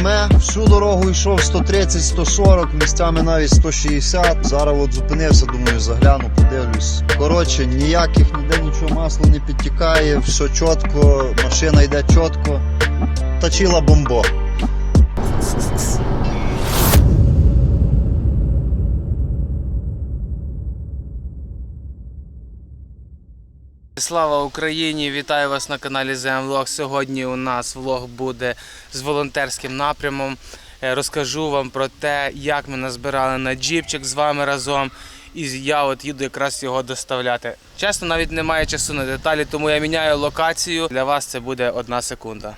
вже десь 600 км. Всю дорогу йшов 130-140, місцями навіть 160. Зараз от зупинився, думаю, загляну, подивлюсь. Коротше, ніяких ніде нічого масло не підтікає, все чітко, машина йде чітко. Точила бомбо. Слава Україні! Вітаю вас на каналі Землог. Сьогодні у нас влог буде з волонтерським напрямом. Е, Розкажу вам про те, як ми назбирали на джіпчик з вами разом. І я от їду якраз його доставляти. Чесно, навіть немає часу на деталі, тому я міняю локацію. Для вас це буде одна секунда.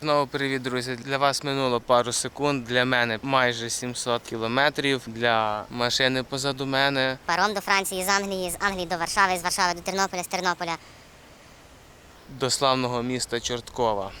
Знову привіт, друзі. Для вас минуло пару секунд. Для мене майже 700 кілометрів. Для машини позаду мене Паром до Франції з Англії, з Англії до Варшави, з Варшави до Тернополя, з Тернополя. до славного міста Чорткова.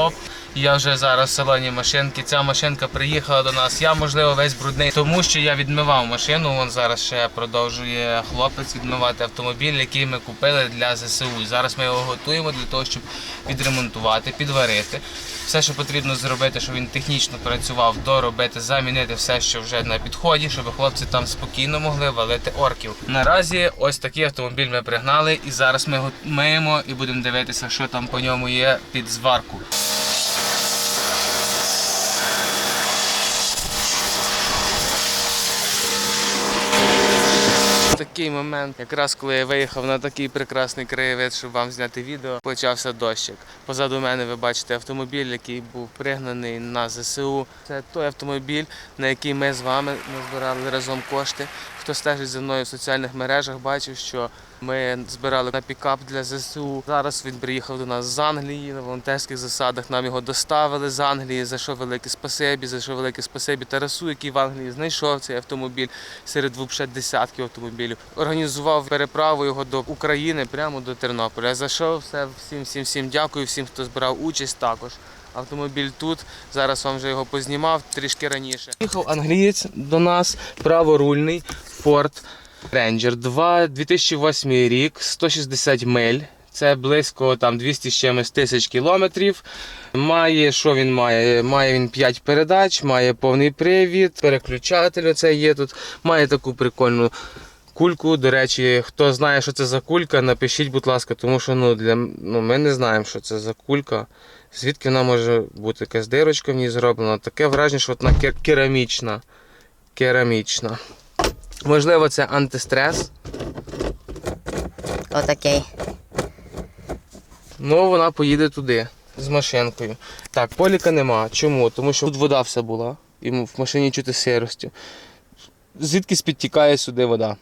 Оп, я вже зараз в салоні машинки. Ця машинка приїхала до нас. Я, можливо, весь брудний, тому що я відмивав машину. Вон зараз ще продовжує хлопець відмивати автомобіль, який ми купили для ЗСУ. Зараз ми його готуємо для того, щоб відремонтувати, підварити. Все, що потрібно зробити, щоб він технічно працював, доробити, замінити все, що вже на підході, щоб хлопці там спокійно могли валити орків. Наразі ось такий автомобіль ми пригнали, і зараз ми його миємо і будемо дивитися, що там по ньому є під зварку. Такий момент, якраз коли я виїхав на такий прекрасний краєвид, щоб вам зняти відео, почався дощик. Позаду мене ви бачите автомобіль, який був пригнаний на ЗСУ. Це той автомобіль, на який ми з вами назбирали разом кошти. Хто стежить за мною в соціальних мережах, бачив, що ми збирали на пікап для ЗСУ. Зараз він приїхав до нас з Англії на волонтерських засадах. Нам його доставили з Англії. За що велике спасибі, за що велике спасибі Тарасу, який в Англії знайшов цей автомобіль серед взагалі десятків автомобілів. Організував переправу його до України прямо до Тернополя. За що все всім, всім, всім дякую, всім, хто збирав участь також. Автомобіль тут. Зараз вам вже його познімав трішки раніше. Їхав англієць до нас, праворульний Ford Ranger 2, 2008 рік, 160 миль. Це близько там 200 з чимось тисяч кілометрів. Має, що він має? Має він 5 передач, має повний привід, переключатель оце є тут. Має таку прикольну кульку. До речі, хто знає, що це за кулька, напишіть, будь ласка, тому що ну, для, ну, ми не знаємо, що це за кулька. Звідки вона може бути якась дирочка в ній зроблена. Таке враження, що вона кер- керамічна. Керамічна. Можливо, це антистрес. Отакий. Ну, вона поїде туди з машинкою. Так, поліка нема. Чому? Тому що тут вода вся була, і в машині чути сиростю. Звідкись підтікає сюди вода.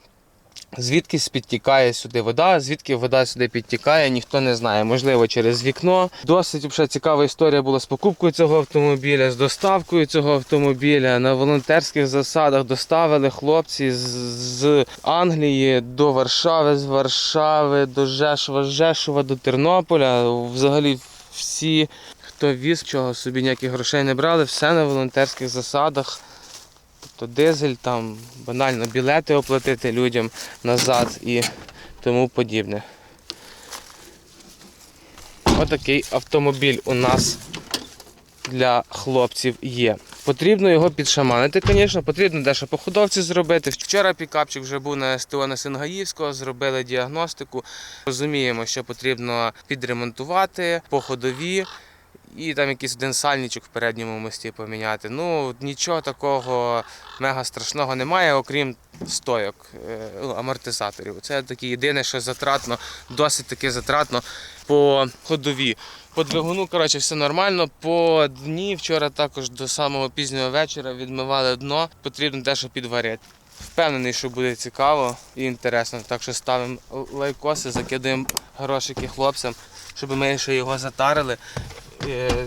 Звідкись підтікає сюди вода, звідки вода сюди підтікає, ніхто не знає. Можливо, через вікно. Досить взагалі, цікава історія була з покупкою цього автомобіля, з доставкою цього автомобіля. На волонтерських засадах доставили хлопці з, з Англії до Варшави, з Варшави до Жешова, з Жешова до Тернополя. Взагалі всі, хто віз, чого собі ніяких грошей не брали, все на волонтерських засадах. Тобто дизель, там банально білети оплатити людям назад і тому подібне. Отакий автомобіль у нас для хлопців є. Потрібно його підшаманити, звісно, потрібно дещо по ходовці зробити. Вчора пікапчик вже був на СТО на Сингаївського, зробили діагностику. Розуміємо, що потрібно підремонтувати по ходові. І там якийсь один сальничок в передньому мості поміняти. Ну, нічого такого мега страшного немає, окрім стойок, е, ну, амортизаторів. Це таке єдине, що затратно, досить таки затратно по ходові. По двигуну, коротше, все нормально. По дні вчора також до самого пізнього вечора відмивали дно, потрібно дещо підварити. Впевнений, що буде цікаво і інтересно. Так що ставимо лайкоси, закидаємо грошики хлопцям, щоб ми ще його затарили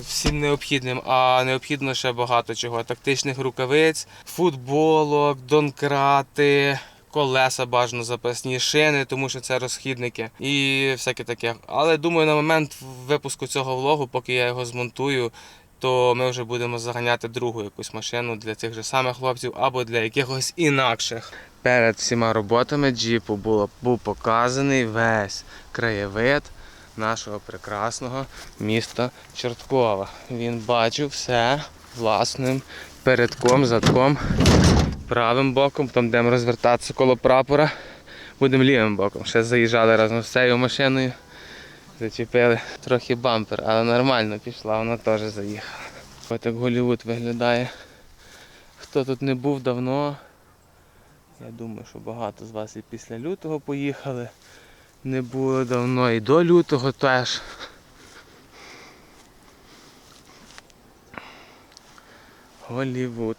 всім необхідним, а необхідно ще багато чого. Тактичних рукавиць, футболок, донкрати, колеса бажано запасні, шини, тому що це розхідники і всяке таке. Але думаю, на момент випуску цього влогу, поки я його змонтую, то ми вже будемо заганяти другу якусь машину для цих же самих хлопців або для якихось інакших. Перед всіма роботами джіпу було, був показаний весь краєвид нашого прекрасного міста Чорткова. Він бачив все власним передком, задком, правим боком, там будемо розвертатися коло прапора, будемо лівим боком. Ще заїжджали разом з цією машиною. Зачепили трохи бампер, але нормально пішла, вона теж заїхала. Ось так Голлівуд виглядає. Хто тут не був давно, я думаю, що багато з вас і після лютого поїхали. Не було давно і до лютого теж. Голлівуд.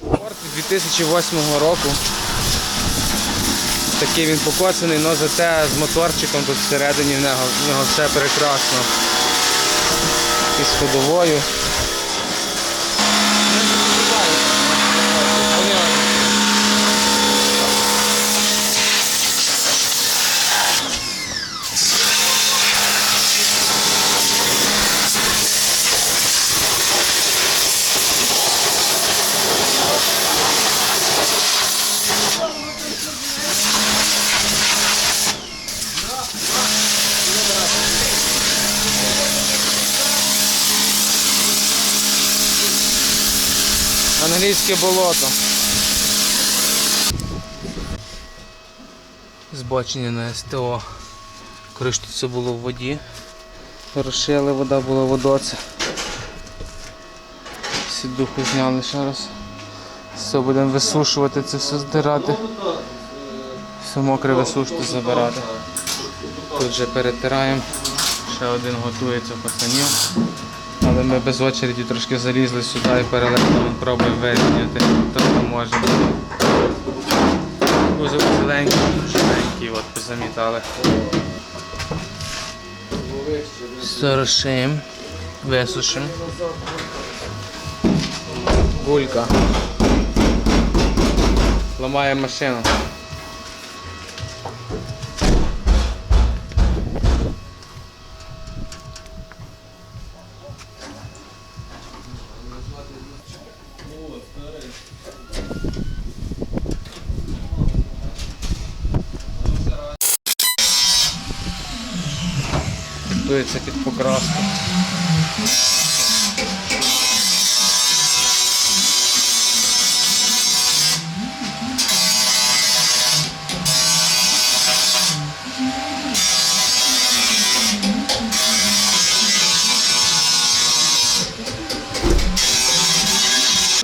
Форд 2008 року. Такий він покоцаний, але зате з моторчиком тут всередині в нього, в нього все прекрасно. І з ходовою. Болото. Збочення на СТО. Тут все було в воді. Розшили, вода була водоце. Сідуху зняли ще раз. Все будемо висушувати, це все здирати. Все мокре висушити, забирати. Тут вже перетираємо. Ще один готується пацанів. Ми без очереді трошки залізли сюди і перелетимо, пробуємо вирівняти. То ми можемо. Дуже зеленький, живенький, от позамітали. Сорошимо, висушимо. Гулька. Ламає машину. Готується під покраску.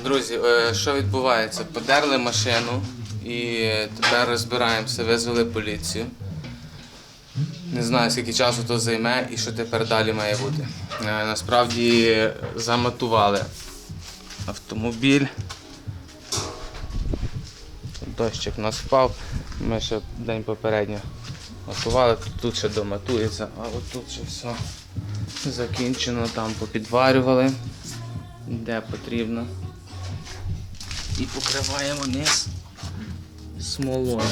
Друзі, е, що відбувається? Подерли машину і тепер розбираємося, визвали поліцію. Не знаю, скільки часу то займе і що тепер далі має бути. Е, Насправді заматували автомобіль. Дощик у нас впав. Ми ще день попередньо готували, тут ще доматується, а от тут ще все закінчено, там попідварювали, де потрібно. І покриваємо низ смолою.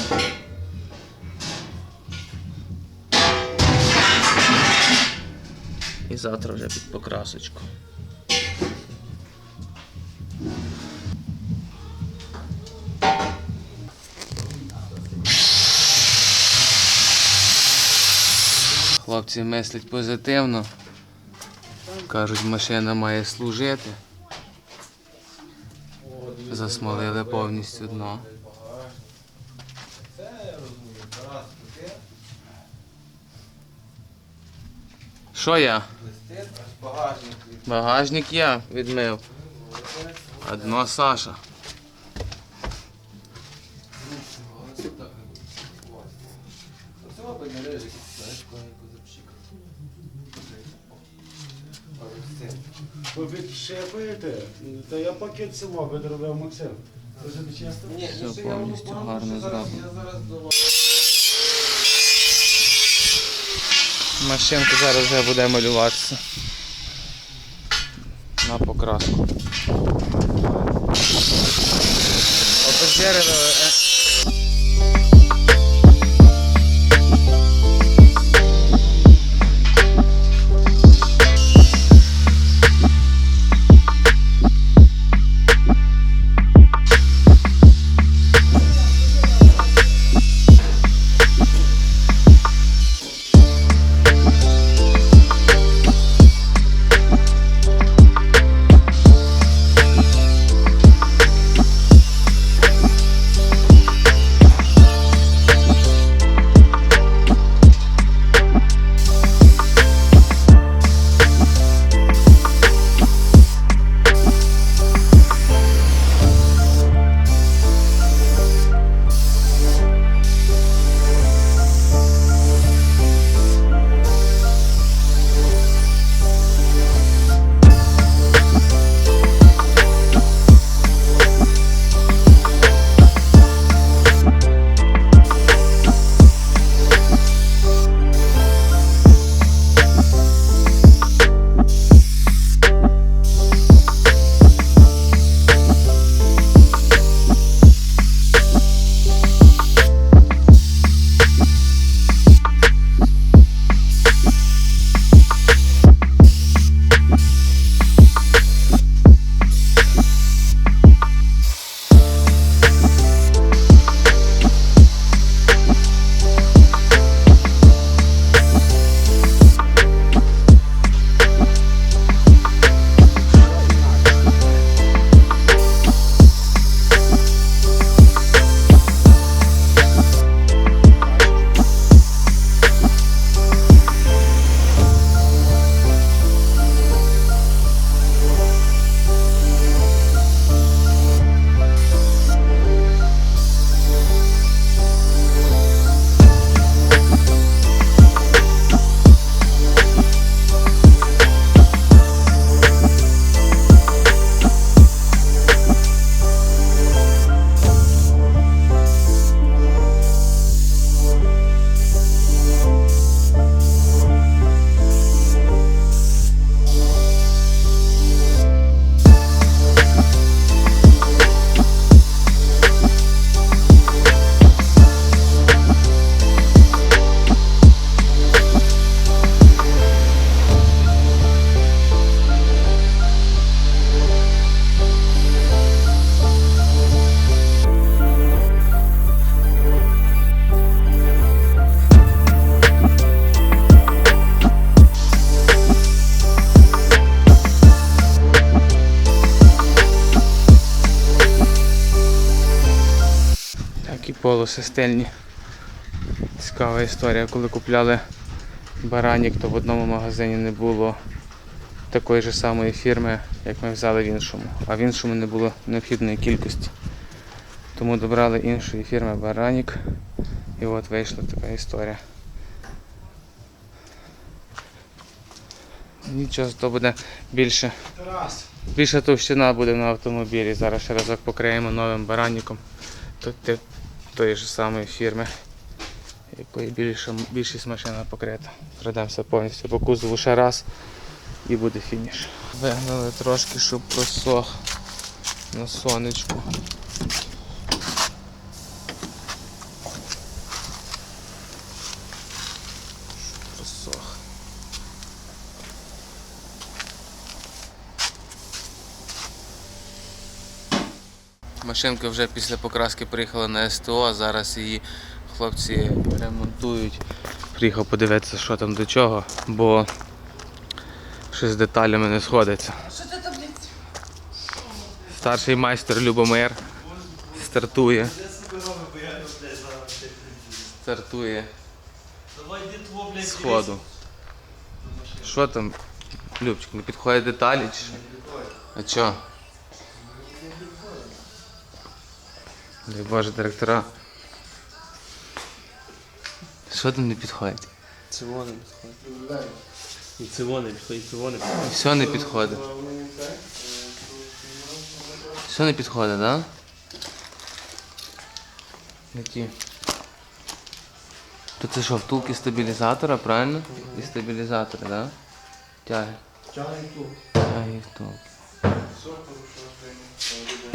І завтра вже під покрасочку. Хлопці мислять позитивно. Кажуть, машина має служити. Засмолили повністю дно. Що я? Багажник я відмив. А дно Саша. Ви підшипуєте? Та я пакет сама відробив Максим. Це тобі чесно? Все повністю гарно зроблено. Машинка зараз вже буде малюватися. На покраску. Обезжирили. Полоси стильні. Цікава історія. Коли купляли баранік, то в одному магазині не було такої ж самої фірми, як ми взяли в іншому. А в іншому не було необхідної кількості. Тому добрали іншої фірми баранік. І от вийшла така історія. Нічого, то буде більше. Більша товщина буде на автомобілі. Зараз ще разок покриємо новим бараніком. Тут тої ж самої фірми, якої більша, більшість машина покрита. Пройдемося повністю по кузову ще раз і буде фініш. Вигнали трошки, щоб просох на сонечку. Щоб Просох. Машинка вже після покраски приїхала на СТО, а зараз її хлопці ремонтують. Приїхав подивитися, що там до чого, бо щось з деталями не сходиться. Старший майстер Любомир стартує. Стартує з ходу. Що там, Любчик, не підходять деталі чи що? А чого? Дай Боже, директора. Що там не підходить? Це вони підходять. І це вони підходять, це вони Все не підходить. Все не підходить, так? Да? Які? То це що, втулки стабілізатора, правильно? І стабілізатори, так? Да? Тяги. Тяги і втулки.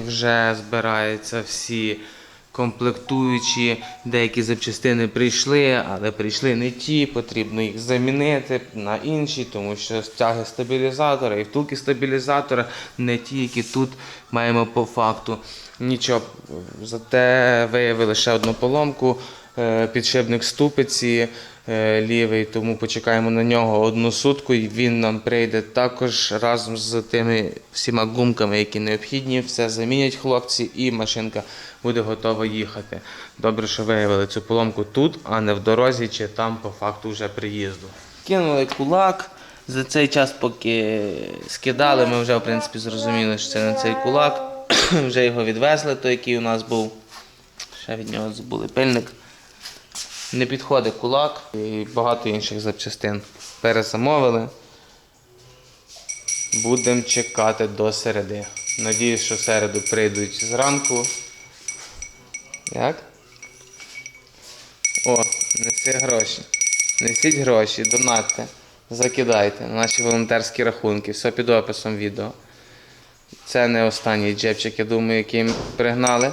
Вже збираються всі комплектуючі, деякі запчастини прийшли, але прийшли не ті, потрібно їх замінити на інші, тому що стяги стабілізатора і втулки стабілізатора не ті, які тут маємо по факту. Нічого, зате виявили ще одну поломку, підшипник ступиці е, лівий, тому почекаємо на нього одну сутку і він нам прийде також разом з тими всіма гумками, які необхідні. Все замінять хлопці, і машинка буде готова їхати. Добре, що виявили цю поломку тут, а не в дорозі чи там по факту вже приїзду. Кинули кулак. За цей час, поки скидали, ми вже в принципі зрозуміли, що це не цей кулак. вже його відвезли, той, який у нас був. Ще від нього забули пильник. Не підходить кулак і багато інших запчастин. Перезамовили. Будемо чекати до середи. Надіюсь, що в середу прийдуть зранку. Як? О, неси гроші. Несіть гроші, донатьте, закидайте на наші волонтерські рахунки. Все під описом відео. Це не останній джебчик, я думаю, який ми пригнали.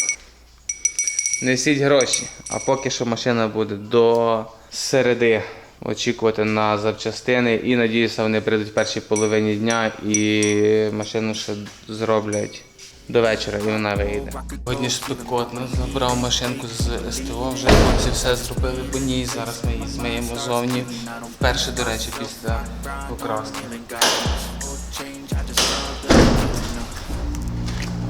Несіть гроші, а поки що машина буде до середи очікувати на запчастини і надіюся, вони прийдуть в першій половині дня і машину ще зроблять до вечора і вона вийде. Сьогодні спекотно, забрав машинку з СТО, вже хлопці все зробили по ній. Зараз ми її змиємо зовні. Вперше, до речі, після покраски.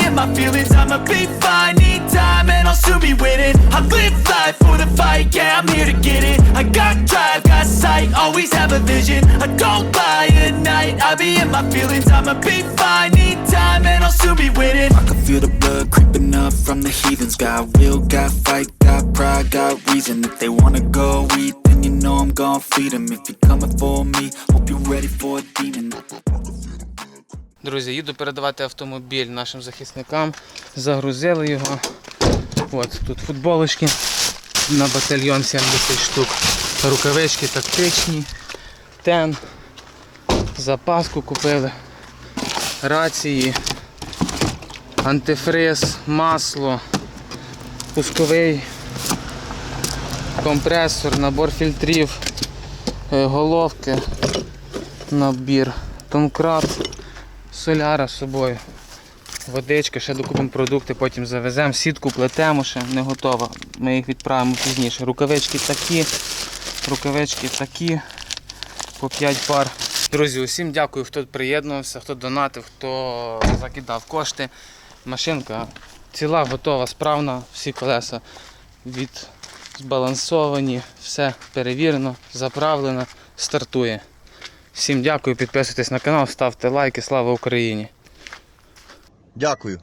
in my feelings I'ma be fine, need time, and I'll soon be winning. I live life for the fight, yeah, I'm here to get it. I got drive, got sight, always have a vision. I don't lie at night, I be in my feelings I'ma be fine, need time, and I'll soon be winning. I can feel the blood creeping up from the heathens. Got will, got fight, got pride, got reason. If they wanna go eat, then you know I'm gon' feed 'em. If you're coming for me, hope you're ready for a demon Друзі, їду передавати автомобіль нашим захисникам. Загрузили його. От тут футболочки на батальйон 70 штук. Рукавички тактичні, тен, запаску купили, рації, антифриз, масло, пусковий компресор, набор фільтрів, е, головки, набір, домкрат, соляра з собою. Водичка, ще докупимо продукти, потім завеземо. Сітку плетемо ще, не готова. Ми їх відправимо пізніше. Рукавички такі, рукавички такі, по 5 пар. Друзі, усім дякую, хто приєднувався, хто донатив, хто закидав кошти. Машинка ціла, готова, справна, всі колеса від збалансовані, все перевірено, заправлено, стартує. Всім дякую, підписуйтесь на канал, ставте лайки, слава Україні! Дякую.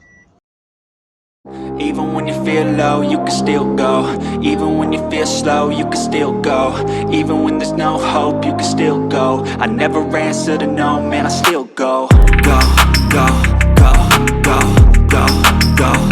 Even when you feel low, you can still go. Even when you feel slow, you can still go. Even when there's no hope, you can still go. I never answer to no, man, I still go. Go, go, go, go, go, go, go, go,